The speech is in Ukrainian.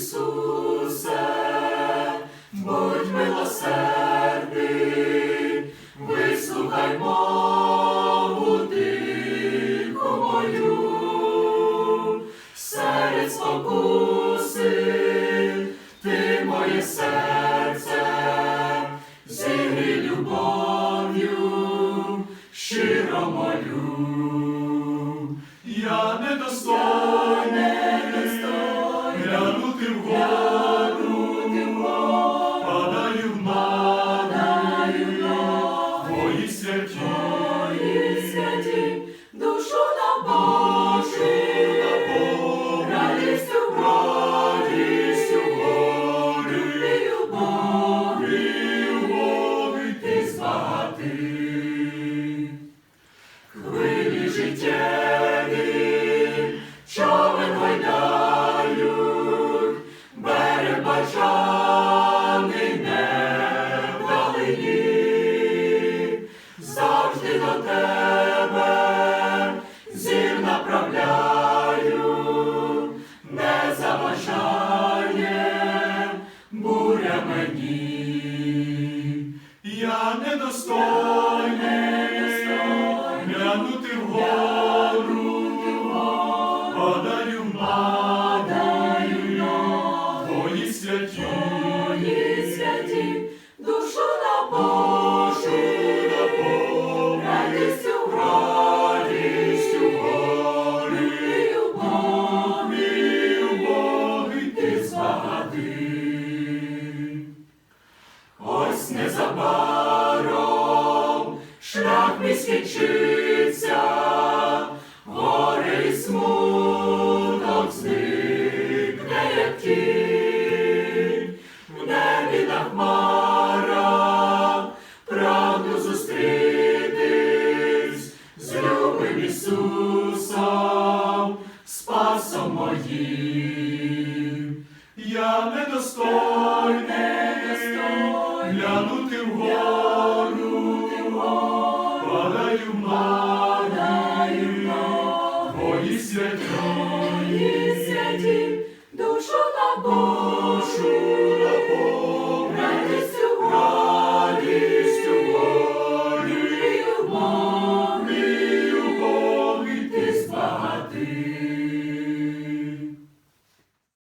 Ісусе, будь милосердний, вислухай мову тиху мою, серед спокуси, ти моє серце, глянути вгору, бажаний не вдалині. Завжди до тебе зір направляю, не заважає буря мені. Я недостойний глянути вгору, незабаром шлях мій скінчиться, я недостойний, глянути вгору, падаю в марі, твої святої, душу на Бога.